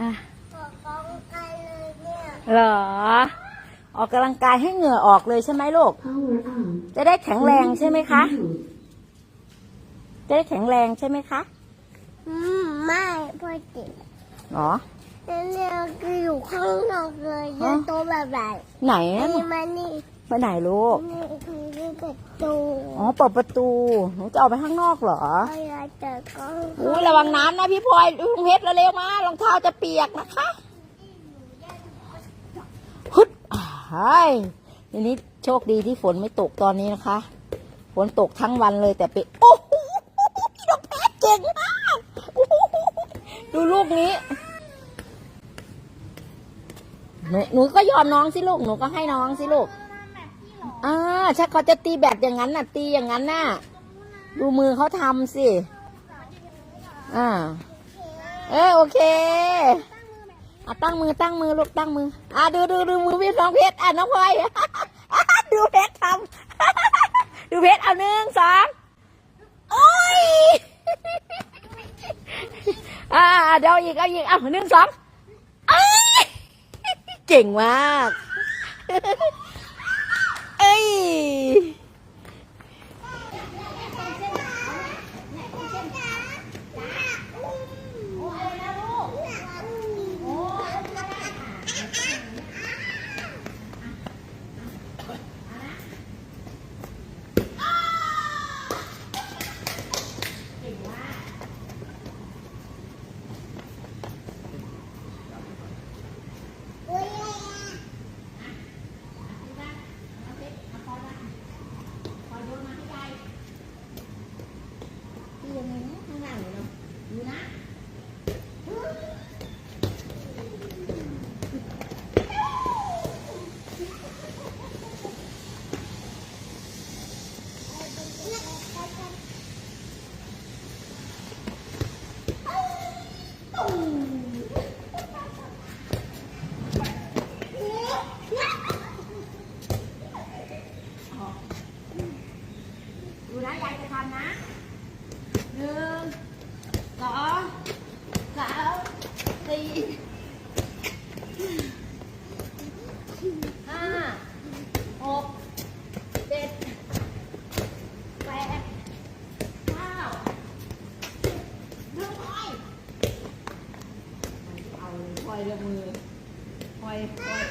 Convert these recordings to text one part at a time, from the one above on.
อะออกกองไกลเลยเนี่ยเหรอ ออกกำลังกายให้เหงื่อออกเลยใช่ไหมลูก Power on. จะได้แข็งแรงใช่ไหมคะ จะได้แข็งแรงใช่ไหมคะอืมไม่พอจิตหรอแล้วเนี่ยคืออยู่ข้างนอกเลยอ๋ยัองโตแบบไหนไหนนี่อะมานี่ ไปไหนลูก ประตูอ๋อ เปิดประตู หนูจะออกไปข้างนอกเหรอเวลาเจอก็อุ้ยระวังน้ำนะพี่พลอยลุงเพชรเร็วๆมารองเท้าจะเปียกนะคะฮึดไอ้ทีนี้โชคดีที่ฝนไม่ตกตอนนี้นะคะ ฝนตกทั้งวันเลยแต่เป็นโอ้โหน้องเพชรเก่งมากโอ้โหดูลูกนี้หนูหนูก็ยอมน้องสิลูก หนูก็ให้น้องสิลูก อ่าถ้าเขาจะตีแบบอย่างนั้นน่ะ ตีอย่างนั้นน่ะ ดูมือเขาทำสิ อ่า เออโอเคอะตั้งมือตั้งมือลูกตั้งมือ อะดูดูดูมือพี่น้องเพชรอะน้องพลอยดูเพชรทำดูเพชรเอาหนึ่งสองโอ้ยอ่าเดี๋ยวอีกเอาอีกเอาหนึ่งสองเอ้ยเก่งมาก เอ้ย ดูนะยายจะทำนะหนึ่งสองสามสี่ห้าหกเจ็ดแปดเก้าเรื่องพลอยเอา เลยลอยมือพลอยพลอย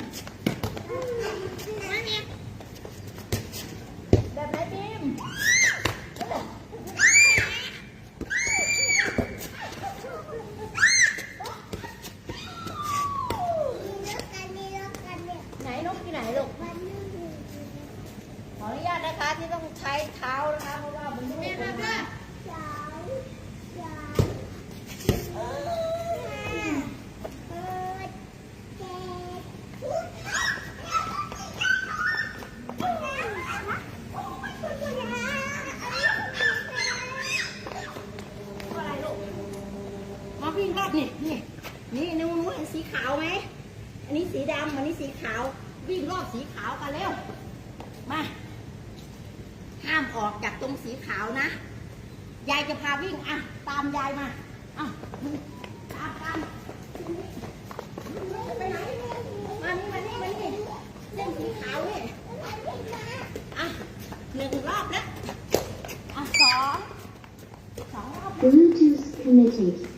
Ooh. นี่นี่นี่นูนูเห็นสีขาวไหมอันนี้สีดำอันนี้สีขาววิ่งรอบสีขาวกันเร็วมาห้ามออกจากตรงสีขาวนะ ยายจะพาวิ่งอะตามยายมาอะตามตามไปไหนมานี่มานี่มานี่เส้นสีขาวนี่อะหนึ่งรอบแล้วอะสองสองรอบ Bluetooth connected.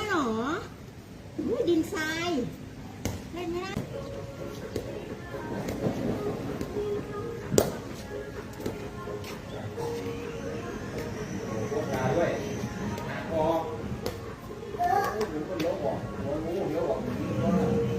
นี้หรออุ้ยดินทรายเล่นไหม่ได้ด้วยหาคอหมูคนเลี้ยวบอกหมูเลี้ยวบอ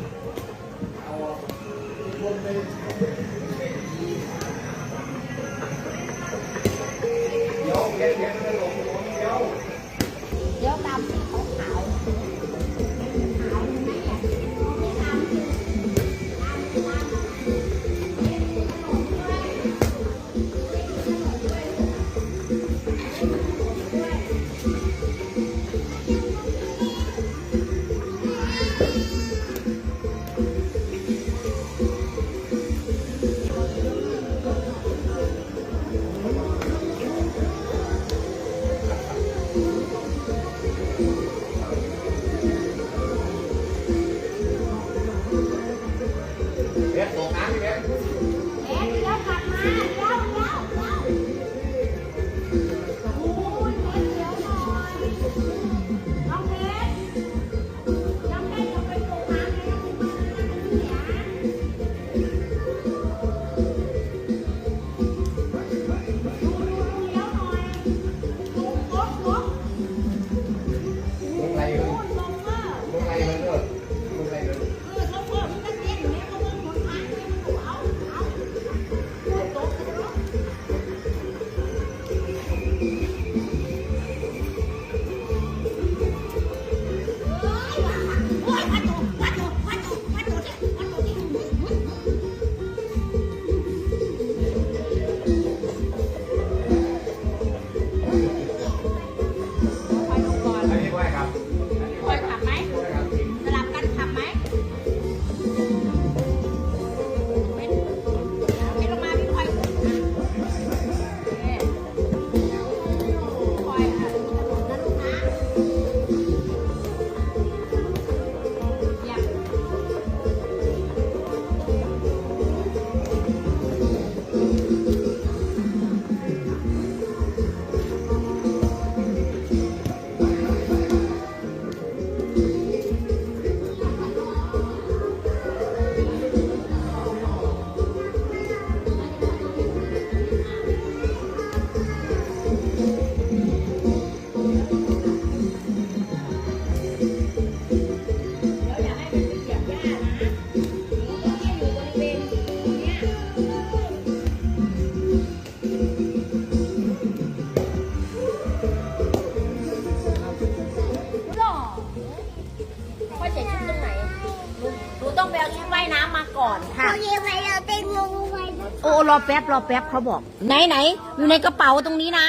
พ่อใส่ชุดตรงไหนหนูหนูต้องไปเอาชุดว่ายน้ำมาก่อนค่ะเขาเรียกไว้เราเป็นงูไว้โอ้รอแป๊บรอแป๊บเขาบอก ไหนไหนอยู่ในกระเป๋าตรงนี้นะ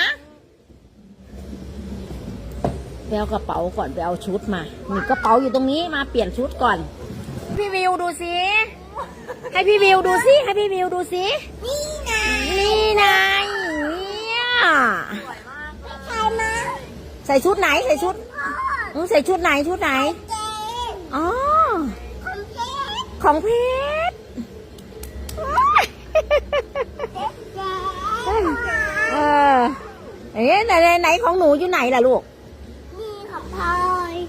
ไปเอากระเป๋าก่อนไปเอาชุดมามีกระเป๋าอยู่ตรงนี้มาเปลี่ยนชุดก่อน พี่วิวดูสิให้พี่วิวดูสิให้พี่วิวดูสินี่ไงนี่นายเนี่ยใช่ไหมใส่ชุดไหนใส่ชุดอืมใส่ชุดไหนชุดไหนเจ๊อ๋อคอมเพลตของเพชรเจ๊เออเอ๊ะไหนไหนไหนของหนูอยู่ไหนล่ะลูกนี่ของพลอย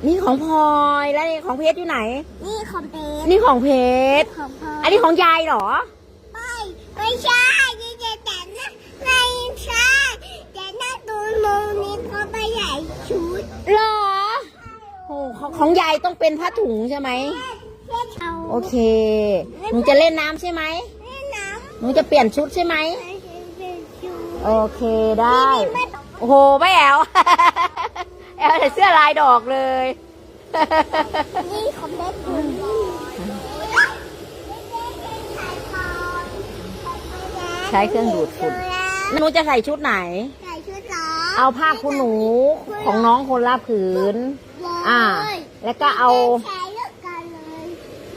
นี่ของพลอยแล้วนี่ของเพชรอยู่ไหน นี่ของเพชรนี่ของเพชร ของพลอยอันนี้ของยายเหรอ ไม่ไม่ใช่นี่จะแต่นะไม่ใช่แต่หน้าตูนมงนี้เขาไปใหญ่ชุดเหรอโอ้ของของยายต้องเป็นผ้าถุงใช่ไหม เพื่อเอาโอเคหนูจะเล่นน้ำใช่ไหมแม่น้หนูจะเปลี่ยนชุดใช่ไหมำเป็นชุดโอเคได้โอ้โหไม่แอล แอลใส่เสื้อลายดอกเลย นี่ของเด็กคุณใช้เครื่องดูดฝุ่นหนูจะใส่ชุดไหน ใส่ชุดเหรอเอาผ้าคุณหนูของน้องคนละผืน อ่า แล้วก็เอาใช้เลือกกันเลย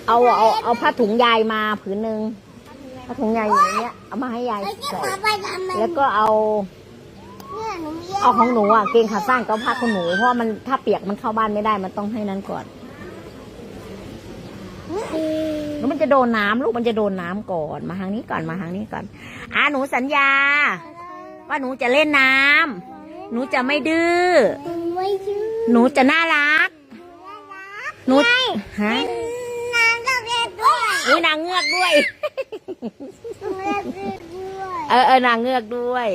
เอาเอาเอาผ้าถุงยายมาผืนหนึ่งผ้าถุงยายอยู่ในเนี้ย เอามาให้ยายไอ้ที่ใส่มาไปทำมันแล้วก็เอา เนี่ยหนูมีเอาของหนูอะเกงขาสั้นกับผ้าคุณหนู เพราะว่ามันถ้าเปียกมันเข้าบ้านไม่ได้มันต้องให้นั้นก่อนแล้วมันจะโดนน้ำลูกมันจะโดนน้ำก่อนมาทางนี้ก่อนมาทางนี้ก่อนอ่าหนูสัญญา ว่าหนูจะเล่นน้ำหนูจะไม่ดื้อไม่ชื่อหนูจะน่ารัก หนูฮะนางก็เรียกด้วยนี่นางเงือกด้วยเรียกด้วย เออเออนางเงือกด้วย